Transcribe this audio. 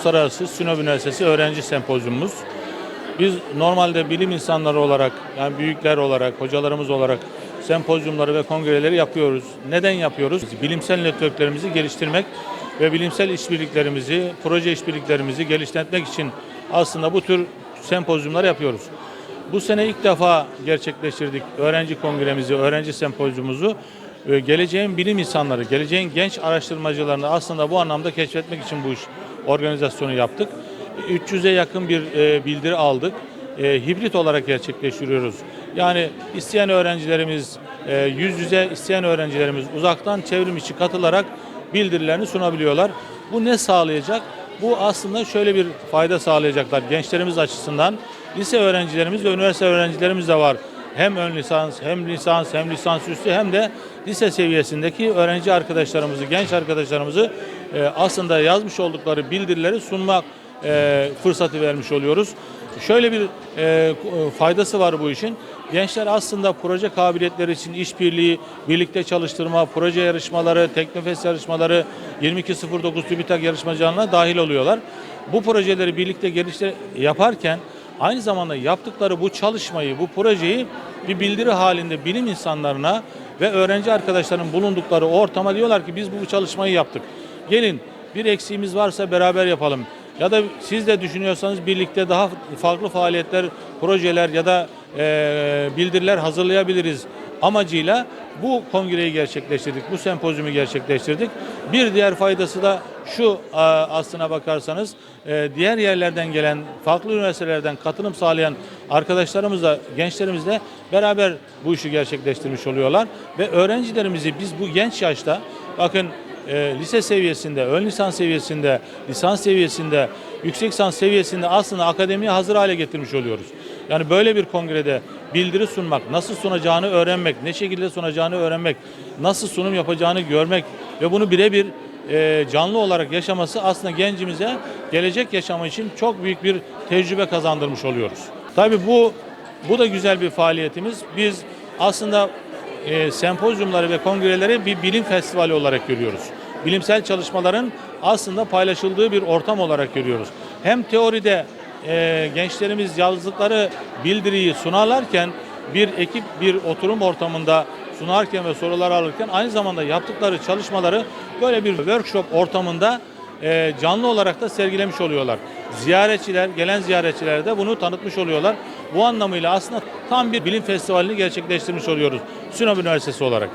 Uluslararası Sinop Üniversitesi Öğrenci Sempozyumumuz. Biz normalde bilim insanları olarak, yani büyükler olarak, hocalarımız olarak sempozyumları ve kongreleri yapıyoruz. Neden yapıyoruz? Bilimsel networklerimizi geliştirmek ve bilimsel işbirliklerimizi, proje işbirliklerimizi geliştirmek için aslında bu tür sempozyumlar yapıyoruz. Bu sene ilk defa gerçekleştirdik öğrenci kongremizi, öğrenci sempozyumumuzu. Ee, Geleceğin bilim insanları, geleceğin genç araştırmacılarını aslında bu anlamda keşfetmek için bu iş organizasyonu yaptık. 300'e yakın bir e, bildiri aldık. E, hibrit olarak gerçekleştiriyoruz. Yani isteyen öğrencilerimiz, e, yüz yüze isteyen öğrencilerimiz uzaktan çevrim içi katılarak bildirilerini sunabiliyorlar. Bu ne sağlayacak? Bu aslında şöyle bir fayda sağlayacaklar gençlerimiz açısından. Lise öğrencilerimiz ve üniversite öğrencilerimiz de var. Hem ön lisans, hem lisans, hem lisansüstü hem de lise seviyesindeki öğrenci arkadaşlarımızı, genç arkadaşlarımızı e, aslında yazmış oldukları bildirileri sunmak e, fırsatı vermiş oluyoruz. Şöyle bir e, faydası var bu işin. Gençler aslında proje kabiliyetleri için işbirliği, birlikte çalıştırma, proje yarışmaları, Teknofest yarışmaları, 2209 TÜBİTAK yarışmacılarına dahil oluyorlar. Bu projeleri birlikte geliştir yaparken aynı zamanda yaptıkları bu çalışmayı, bu projeyi bir bildiri halinde bilim insanlarına ve öğrenci arkadaşların bulundukları ortama diyorlar ki biz bu çalışmayı yaptık. Gelin bir eksiğimiz varsa beraber yapalım. Ya da siz de düşünüyorsanız birlikte daha farklı faaliyetler, projeler ya da eee, bildiriler hazırlayabiliriz amacıyla bu kongreyi gerçekleştirdik, bu sempozyumu gerçekleştirdik. Bir diğer faydası da şu aslına bakarsanız e, diğer yerlerden gelen, farklı üniversitelerden katılım sağlayan arkadaşlarımızla, gençlerimizle beraber bu işi gerçekleştirmiş oluyorlar. Ve öğrencilerimizi biz bu genç yaşta bakın e, lise seviyesinde, ön lisans seviyesinde, lisans seviyesinde, yüksek lisans seviyesinde aslında akademiye hazır hale getirmiş oluyoruz. Yani böyle bir kongrede bildiri sunmak, nasıl sunacağını öğrenmek, ne şekilde sunacağını öğrenmek, nasıl sunum yapacağını görmek ve bunu birebir e, canlı olarak yaşaması aslında gencimize gelecek yaşamı için çok büyük bir tecrübe kazandırmış oluyoruz. Tabii bu bu da güzel bir faaliyetimiz. Biz aslında e, sempozyumları ve kongreleri bir bilim festivali olarak görüyoruz. Bilimsel çalışmaların aslında paylaşıldığı bir ortam olarak görüyoruz. Hem teoride e, gençlerimiz yazdıkları bildiriyi sunarlarken bir ekip bir oturum ortamında sunarken ve sorular alırken aynı zamanda yaptıkları çalışmaları böyle bir workshop ortamında e, canlı olarak da sergilemiş oluyorlar. Ziyaretçiler, gelen ziyaretçiler de bunu tanıtmış oluyorlar. Bu anlamıyla aslında tam bir bilim festivalini gerçekleştirmiş oluyoruz Sinop Üniversitesi olarak.